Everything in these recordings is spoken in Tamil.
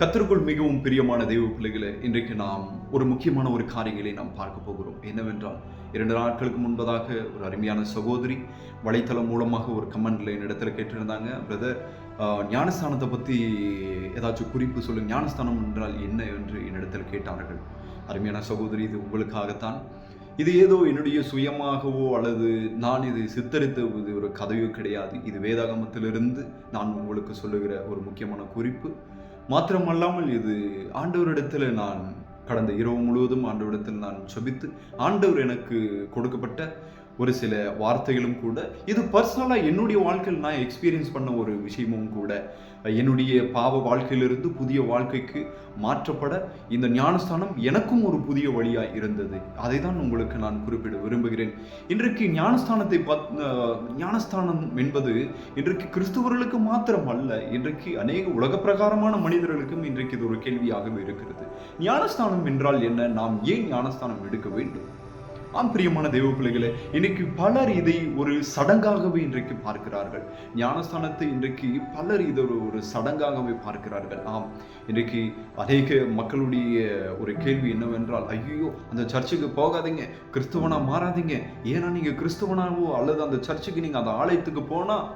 கத்திற்குள் மிகவும் பிரியமான தெய்வ பிள்ளைகளை இன்றைக்கு நாம் ஒரு முக்கியமான ஒரு காரியங்களை நாம் பார்க்க போகிறோம். என்னவென்றால் இரண்டு நாட்களுக்கு முன்பதாக ஒரு அருமையான சகோதரி வலைத்தளம் மூலமாக ஒரு கமெண்ட்ல என்னிடத்துல கேட்டிருந்தாங்க பிரதர் ஞானஸ்தானத்தை பற்றி ஏதாச்சும் குறிப்பு சொல்லுங்க ஞானஸ்தானம் என்றால் என்ன? என்று என்னிடத்தில் கேட்டார்கள். அருமையான சகோதரி இது உங்களுக்காகத்தான். இது ஏதோ என்னுடைய சுயமாகவோ அல்லது நான் இது சித்தரித்த ஒரு கதையோ கிடையாது. இது வேதாகமத்திலிருந்து நான் உங்களுக்கு சொல்லுகிற ஒரு முக்கியமான குறிப்பு. மாத்திரமல்லாமல் இது ஆண்டவரிடத்தில் நான் கடந்த இரவு முழுவதும் ஆண்டவரிடத்தில் நான் செபித்து ஆண்டவர் எனக்கு கொடுக்கப்பட்ட ஒரு சில வார்த்தைகளும் கூட இது பர்சனலாக என்னுடைய வாழ்க்கையில் நான் எக்ஸ்பீரியன்ஸ் பண்ண ஒரு விஷயமும் கூட. என்னுடைய பாவ வாழ்க்கையிலிருந்து புதிய வாழ்க்கைக்கு மாற்றப்பட இந்த ஞானஸ்தானம் எனக்கும் ஒரு புதிய வழியாக இருந்தது. அதை தான் உங்களுக்கு நான் குறிப்பிட விரும்புகிறேன். இன்றைக்கு ஞானஸ்தானத்தை பத் ஞானஸ்தானம் என்பது இன்றைக்கு கிறிஸ்துவர்களுக்கு மாத்திரம் அல்ல இன்றைக்கு அநேக உலக பிரகாரமான மனிதர்களுக்கும் இன்றைக்கு இது ஒரு கேள்வியாகவே இருக்கிறது. ஞானஸ்தானம் என்றால் என்ன? நாம் ஏன் ஞானஸ்தானம் எடுக்க வேண்டும்? ஆம் பிரியமான தெய்வ பிள்ளைகளே இன்னைக்கு பலர் இதை ஒரு சடங்காகவே இன்றைக்கு பார்க்கிறார்கள். ஞானஸ்தானத்தை இன்றைக்கு பலர் இதை ஒரு ஒரு சடங்காகவே பார்க்கிறார்கள். ஆம் இன்றைக்கு அநேக மக்களுடைய ஒரு கேள்வி என்னவென்றால் ஐயோ அந்த சர்ச்சுக்கு போகாதீங்க கிறிஸ்தவனாக மாறாதீங்க. ஏன்னா நீங்க கிறிஸ்துவனாவோ அல்லது அந்த சர்ச்சுக்கு நீங்கள் அந்த ஆலயத்துக்கு போனால்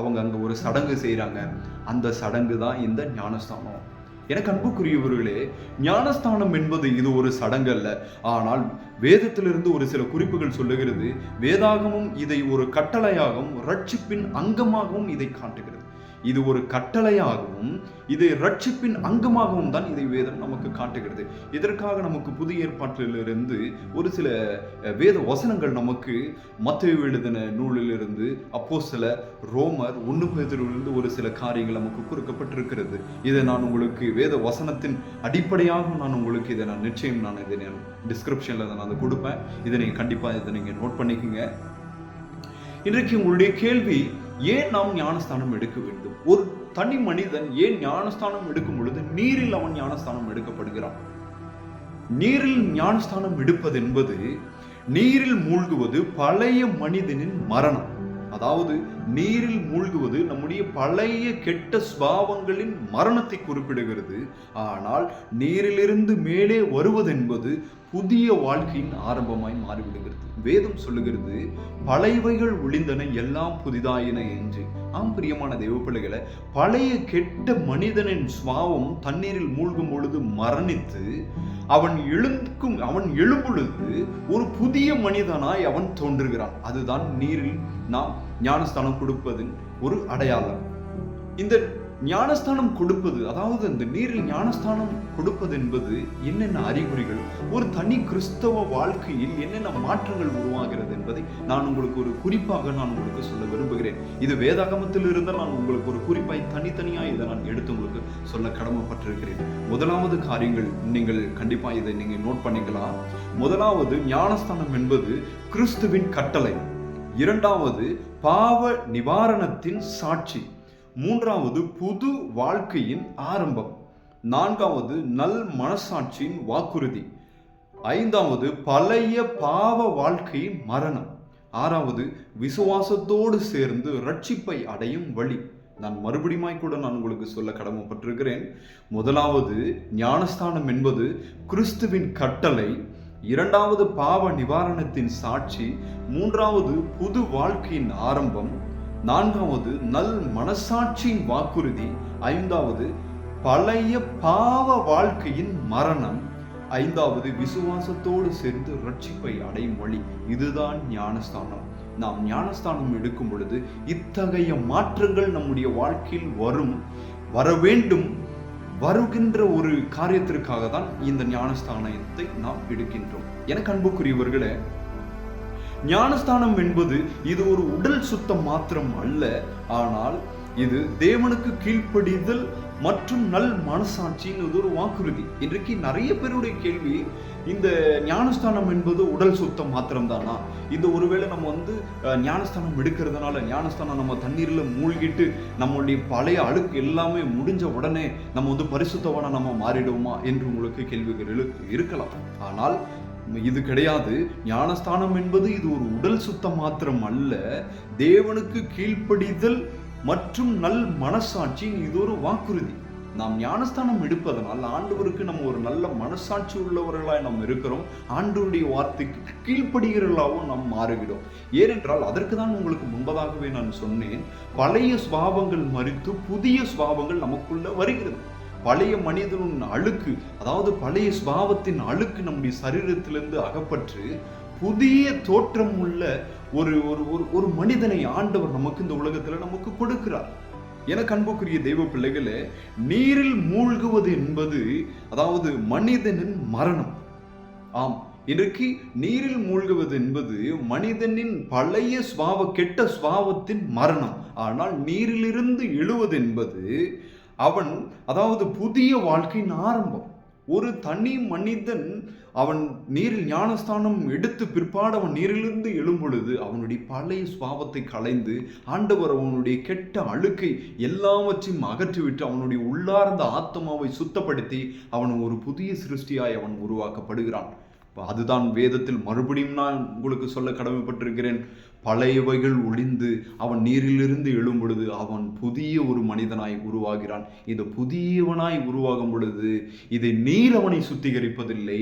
அவங்க அங்கே ஒரு சடங்கு செய்கிறாங்க அந்த சடங்கு தான் இந்த ஞானஸ்தானம். எனக்கு அன்புக்குரியவர்களே ஞானஸ்தானம் என்பது இது ஒரு சடங்கல்ல. ஆனால் வேதத்திலிருந்து ஒரு சில குறிப்புகள் சொல்லுகிறது வேதாகமும் இதை ஒரு கட்டளையாகவும் ரட்சிப்பின் அங்கமாகவும் இதை காட்டுகிறது. இது ஒரு கட்டளையாகவும் இது ரட்சிப்பின் அங்கமாகவும் தான் இதை வேதம் நமக்கு காட்டுகிறது. இதற்காக நமக்கு புதிய ஏற்பாட்டிலிருந்து ஒரு சில வேத வசனங்கள் நமக்கு மத்திய எழுதின நூலிலிருந்து அப்போ சில ரோமர் ஒன்று பேதிலிருந்து ஒரு சில காரியங்கள் நமக்கு கொடுக்கப்பட்டிருக்கிறது. இதை நான் உங்களுக்கு வேத வசனத்தின் அடிப்படையாக நான் உங்களுக்கு இதை நான் நிச்சயம் நான் இதை நான் டிஸ்கிரிப்ஷனில் நான் அதை கொடுப்பேன். இதை நீங்கள் கண்டிப்பாக இதை நீங்கள் நோட் பண்ணிக்கோங்க. இன்றைக்கு உங்களுடைய கேள்வி ஏன் நாம் ஞானஸ்தானம் எடுக்க வேண்டும்? ஒரு தனி மனிதன் ஏன் ஞானஸ்தானம் எடுக்கும் பொழுது நீரில் அவன் ஞானஸ்தானம் எடுக்கப்படுகிறான்? நீரில் ஞானஸ்தானம் எடுப்பது என்பது நீரில் மூழ்குவது பழைய மனிதனின் மரணம். அதாவது நீரில் மூழ்குவது நம்முடைய பழைய கெட்ட சுபாவங்களின் மரணத்தை குறிப்பிடுகிறது. ஆனால் நீரிலிருந்து மேலே வருவதென்பது புதிய வாழ்க்கையின் ஆரம்பமாய் மாறிவிடுகிறது. வேதம் சொல்லுகிறது பழையவைகள் ஒளிந்தன எல்லாம் புதிதாயின என்று. ஆம் பிரியமான தெய்வ பிள்ளைகளை பழைய கெட்ட மனிதனின் சுவாவம் தண்ணீரில் மூழ்கும் பொழுது மரணித்து அவன் எழுந்துக்கும் அவன் எழும்பொழுது ஒரு புதிய மனிதனாய் அவன் தோன்றுகிறான். அதுதான் நீரில் நாம் ஞானஸ்தானம் கொடுப்பதின் ஒரு அடையாளம். இந்த ஞானஸ்தானம் கொடுப்பது அதாவது இந்த நீரில் ஞானஸ்தானம் கொடுப்பது என்பது என்னென்ன அறிகுறிகள் ஒரு தனி கிறிஸ்தவ வாழ்க்கையில் என்னென்ன மாற்றங்கள் உருவாகிறது என்பதை நான் உங்களுக்கு ஒரு குறிப்பாக நான் உங்களுக்கு சொல்ல விரும்புகிறேன். இது வேதாகமத்தில் இருந்தால் நான் உங்களுக்கு ஒரு குறிப்பாய் தனித்தனியாக இதை நான் எடுத்து உங்களுக்கு சொல்ல கடமைப்பட்டிருக்கிறேன். முதலாவது காரியங்கள் நீங்கள் கண்டிப்பாக இதை நீங்கள் நோட் பண்ணிக்கலாம் முதலாவது ஞானஸ்தானம் என்பது கிறிஸ்துவின் கட்டளை. இரண்டாவது பாவ நிவாரணத்தின் சாட்சி. மூன்றாவது புது வாழ்க்கையின் ஆரம்பம். நான்காவது நல் மனசாட்சியின் வாக்குறுதி. ஐந்தாவது பழைய பாவ வாழ்க்கையின் மரணம். ஆறாவது விசுவாசத்தோடு சேர்ந்து ரட்சிப்பை அடையும் வழி. நான் மறுபடியுமாய் கூட நான் உங்களுக்கு சொல்ல கடமைப்பட்டிருக்கிறேன். முதலாவது ஞானஸ்தானம் என்பது கிறிஸ்துவின் கட்டளை. இரண்டாவது பாவ நிவாரணத்தின் சாட்சி. மூன்றாவது புது வாழ்க்கையின் ஆரம்பம். நான்காவது நல் மனசாட்சியின் வாக்குறுதி. ஐந்தாவது பழைய பாவ வாழ்க்கையின் மரணம். ஐந்தாவது விசுவாசத்தோடு சேர்ந்து ரட்சிப்பை அடையும் வழி. இதுதான் ஞானஸ்தானம். நாம் ஞானஸ்தானம் எடுக்கும் பொழுது இத்தகைய மாற்றங்கள் நம்முடைய வாழ்க்கையில் வரும் வர வேண்டும் வருகின்ற ஒரு காரியத்திற்காக தான் இந்த ஞானஸ்தானத்தை நாம் எடுக்கின்றோம். எனக்கு அன்புக்குரியவர்களே ஞானஸ்தானம் என்பது இது ஒரு உடல் சுத்தம் மாத்திரம் அல்ல ஆனால் இது தேவனுக்கு கீழ்ப்படிதல் மற்றும் நல் மனசாட்சின்னு ஒரு வாக்குறுதி. இன்றைக்கு நிறைய பேருடைய கேள்வி இந்த ஞானஸ்தானம் என்பது உடல் சுத்தம் மாத்திரம்தானா? இந்த ஒருவேளை நம்ம வந்து ஞானஸ்தானம் எடுக்கிறதுனால ஞானஸ்தானம் நம்ம தண்ணீரில் மூழ்கிட்டு நம்மளுடைய பழைய அழுக்கு எல்லாமே முடிஞ்ச உடனே நம்ம வந்து பரிசுத்தவான நம்ம மாறிடுவோமா என்று உங்களுக்கு கேள்விகள் இருக்கலாம். ஆனால் இது கிடையாது. ஞானஸ்தானம் என்பது இது ஒரு உடல் சுத்தம் மாத்திரம் அல்ல. தேவனுக்கு கீழ்ப்படிதல் மற்றும் நல் மனசாட்சி இது ஒரு வாக்குறுதி. நாம் ஞானஸ்தானம் எடுப்பதனால் ஆண்டவருக்கு நம்ம ஒரு நல்ல மனசாட்சி உள்ளவர்களாய் நாம் இருக்கிறோம். ஆண்டவருடைய வார்த்தைக்கு கீழ்ப்படுகிறவர்களாகவும் நாம் மாறுகிறோம். ஏனென்றால் அதற்கு தான் உங்களுக்கு முன்பதாகவே நான் சொன்னேன். பழைய சுபாவங்கள் மறித்து புதிய சுபாவங்கள் நமக்குள்ள வருகிறது. பழைய மனிதனின் அழுக்கு அதாவது பழைய சுபாவத்தின் அழுக்கு நம்முடைய சரீரத்திலிருந்து அகப்பற்று புதிய தோற்றம் உள்ள ஒரு ஒரு ஒரு ஒரு மனிதனை ஆண்டவர் நமக்கு இந்த உலகத்தில் நமக்கு கொடுக்கிறார். என அன்புக்குரிய தெய்வ பிள்ளைகளே நீரில் மூழ்குவது என்பது அதாவது மனிதனின் மரணம். ஆம் இன்றைக்கு நீரில் மூழ்குவது என்பது மனிதனின் பழைய சுவாவ கெட்ட சுவாவத்தின் மரணம். ஆனால் நீரிலிருந்து எழுவது என்பது அவன் அதாவது புதிய வாழ்க்கையின் ஆரம்பம். ஒரு தனி மனிதன் அவன் நீரில் ஞானஸ்தானம் எடுத்து பிற்பாடு அவன் நீரிலிருந்து எழும்பொழுது அவனுடைய பழைய சுவாபத்தை களைந்து ஆண்டவர் அவனுடைய கெட்ட அழுக்கை எல்லாவற்றையும் அகற்றிவிட்டு அவனுடைய உள்ளார்ந்த ஆத்மாவை சுத்தப்படுத்தி அவன் ஒரு புதிய சிருஷ்டியாய் அவன் உருவாக்கப்படுகிறான். அதுதான் வேதத்தில் மறுபடியும் நான் உங்களுக்கு சொல்ல கடமைப்பட்டிருக்கிறேன். பழையவைகள் ஒளிந்து அவன் நீரிலிருந்து எழும் பொழுது அவன் புதிய ஒரு மனிதனாய் உருவாகிறான். இந்த புதியவனாய் உருவாகும் பொழுது இதை நீர் அவனை சுத்திகரிப்பதில்லை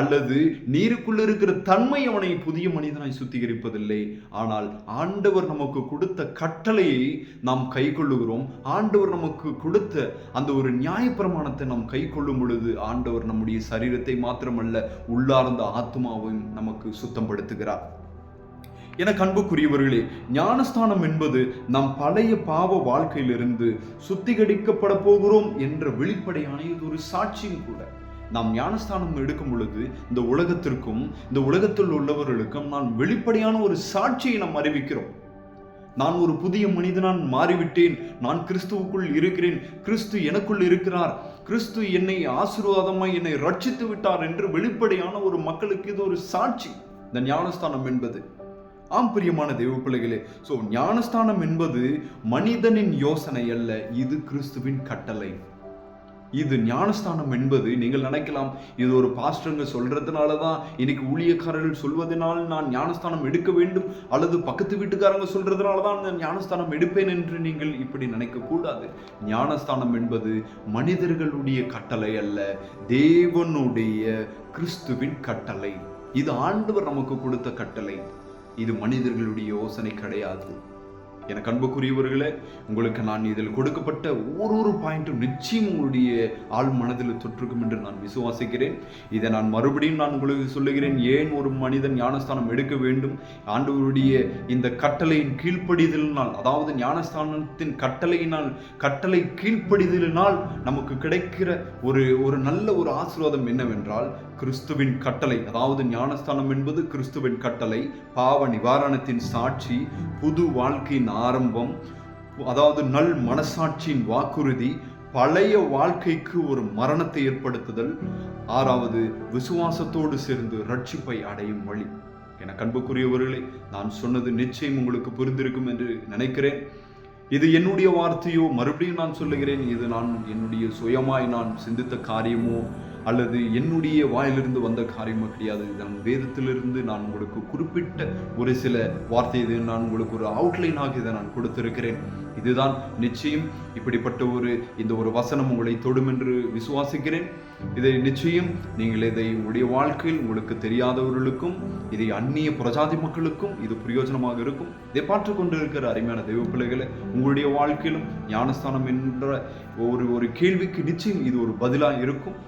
அல்லது நீருக்குள்ள இருக்கிற தன்மை அவனை புதிய மனிதனாய் சுத்திகரிப்பதில்லை. ஆனால் ஆண்டவர் நமக்கு கொடுத்த கட்டளையை நாம் கை கொள்ளுகிறோம் ஆண்டவர் நமக்கு கொடுத்த அந்த ஒரு நியாயப்பிரமாணத்தை நாம் கை கொள்ளும் பொழுது ஆண்டவர் நம்முடைய சரீரத்தை மாத்திரமல்ல உள்ளார்ந்த ஆத்மாவையும் நமக்கு சுத்தப்படுத்துகிறார். என அன்புக்குரியவர்களே ஞானஸ்தானம் என்பது நம் பழைய பாவ வாழ்க்கையிலிருந்து சுத்திகரிக்கப்பட போகிறோம் என்ற வெளிப்படையான இது ஒரு சாட்சியும் கூட. நாம் ஞானஸ்தானம் எடுக்கும் பொழுது இந்த உலகத்திற்கும் இந்த உலகத்தில் உள்ளவர்களுக்கும் நான் வெளிப்படையான ஒரு சாட்சியை நாம் அறிவிக்கிறோம். நான் ஒரு புதிய மனிதனான் மாறிவிட்டேன். நான் கிறிஸ்துவுக்குள் இருக்கிறேன். கிறிஸ்து எனக்குள் இருக்கிறார். கிறிஸ்து என்னை ஆசீர்வாதமாய் என்னை ரட்சித்து விட்டார் என்று வெளிப்படையான ஒரு மக்களுக்கு இது ஒரு சாட்சி. இந்த ஞானஸ்தானம் என்பது ஆம் பிரியமான தெய்வ பிள்ளைகளே. ஸோ ஞானஸ்தானம் என்பது மனிதனின் யோசனை அல்ல இது கிறிஸ்துவின் கட்டளை. இது ஞானஸ்தானம் என்பது நீங்கள் நினைக்கலாம் இது ஒரு பாஸ்டருங்க சொல்றதுனால தான் இன்னைக்கு ஊழியக்காரர்கள் சொல்வதனால் நான் ஞானஸ்தானம் எடுக்க வேண்டும் அல்லது பக்கத்து வீட்டுக்காரங்க சொல்றதுனால தான் நான் ஞானஸ்தானம் எடுப்பேன் என்று நீங்கள் இப்படி நினைக்கக்கூடாது. ஞானஸ்தானம் என்பது மனிதர்களுடைய கட்டளை அல்ல தேவனுடைய கிறிஸ்துவின் கட்டளை. இது ஆண்டவர் நமக்கு கொடுத்த கட்டளை. இது மனிதர்களுடைய யோசனை கிடையாது. எனக்கு அன்புக்குரியவர்களே உங்களுக்கு நான் இதில் கொடுக்கப்பட்ட ஒரு ஒரு பாயிண்ட்டும் நிச்சயம் உங்களுடைய ஆள் மனதில் தொற்றுக்கும் என்று நான் விசுவாசிக்கிறேன். இதை நான் மறுபடியும் நான் உங்களுக்கு சொல்லுகிறேன். ஏன் ஒரு மனிதன் ஞானஸ்தானம் எடுக்க வேண்டும்? ஆண்டவருடைய இந்த கட்டளையின் கீழ்ப்படிதலினால் அதாவது ஞானஸ்தானத்தின் கட்டளையினால் கட்டளை கீழ்ப்படிதலினால் நமக்கு கிடைக்கிற ஒரு ஒரு நல்ல ஒரு ஆசீர்வாதம் என்னவென்றால் கிறிஸ்துவின் கட்டளை அதாவது ஞானஸ்தானம் என்பது கிறிஸ்துவின் கட்டளை பாவ நிவாரணத்தின் சாட்சி புது வாழ்க்கையின் ஆரம்பம் அதாவது நல் மனசாட்சியின் வாக்குறுதி பழைய வாழ்க்கைக்கு ஒரு மரணத்தை ஏற்படுத்துதல் ஆறாவது விசுவாசத்தோடு சேர்ந்து ரட்சிப்பை அடையும் வழி. என கண்புக்குரியவர்களே நான் சொன்னது நிச்சயம் உங்களுக்கு புரிந்திருக்கும் என்று நினைக்கிறேன். இது என்னுடைய வார்த்தையோ மறுபடியும் நான் சொல்லுகிறேன் இது நான் என்னுடைய சுயமாய் நான் சிந்தித்த காரியமோ அல்லது என்னுடைய வாயிலிருந்து வந்த காரியமோ கிடையாது. நான் வேதத்திலிருந்து நான் உங்களுக்கு குறிப்பிட்ட ஒரு சில வார்த்தை இது நான் உங்களுக்கு ஒரு அவுட்லைனாக இதை நான் கொடுத்திருக்கிறேன். இதுதான் நிச்சயம். இப்படிப்பட்ட ஒரு இந்த ஒரு வசனம் உங்களை தொடும் என்று விசுவாசிக்கிறேன். இதை நிச்சயம் நீங்கள் இதை உங்களுடைய வாழ்க்கையில் உங்களுக்கு தெரியாதவர்களுக்கும் இதை அந்நிய பிரஜாதி மக்களுக்கும் இது பிரயோஜனமாக இருக்கும். இதை பார்த்து கொண்டிருக்கிற அருமையான தெய்வ பிள்ளைகளை உங்களுடைய வாழ்க்கையிலும் ஞானஸ்தானம் என்ற ஒரு ஒரு கேள்விக்கு நிச்சயம் இது ஒரு பதிலாக இருக்கும்.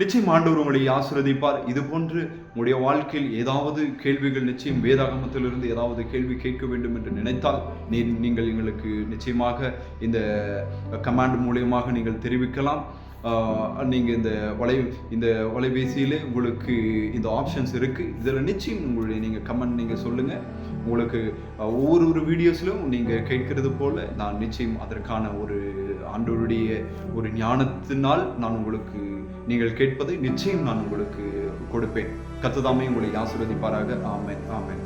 நிச்சயம் ஆண்டவர் உங்களை ஆசிரதிப்பார் இது போன்று உங்களுடைய வாழ்க்கையில் ஏதாவது கேள்விகள் நிச்சயம் வேதாகமத்திலிருந்து ஏதாவது கேள்வி கேட்க வேண்டும் என்று நினைத்தால் நீ நீங்கள் எங்களுக்கு நிச்சயமாக இந்த கமாண்ட் மூலியமாக நீங்கள் தெரிவிக்கலாம். நீங்கள் இந்த வலை இந்த வலைபேசியிலே உங்களுக்கு இந்த ஆப்ஷன்ஸ் இருக்குது இதில் நிச்சயம் உங்களுடைய நீங்கள் கமெண்ட் நீங்கள் சொல்லுங்கள் உங்களுக்கு ஒவ்வொரு ஒரு வீடியோஸ்லையும் நீங்கள் கேட்கறது போல் நான் நிச்சயம் அதற்கான ஒரு ஆண்டோருடைய ஒரு ஞானத்தினால் நான் உங்களுக்கு நீங்கள் கேட்பதை நிச்சயம் நான் உங்களுக்கு கொடுப்பேன். கத்ததாமே உங்களை ஆசிர்வதிப்பாராக. ஆமென் ஆமென்.